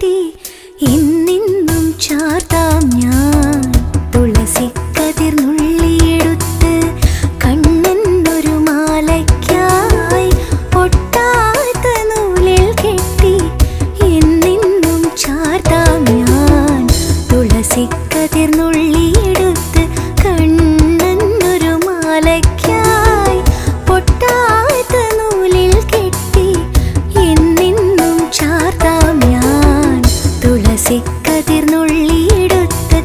കെട്ടി ഇന്നിന്നും ഞാൻ. തുളസി കണ്ണെന്നൊരു നൂലിൽ കെട്ടി എന്നെന്നും ചാർത്താം ഞാൻ. തുളസി കതിർന്നുള്ളിയെടുത്ത് കണ്ണെന്നൊരു മാലയ്ക്കായി കതിർന്നുള്ളിയെടുത്ത്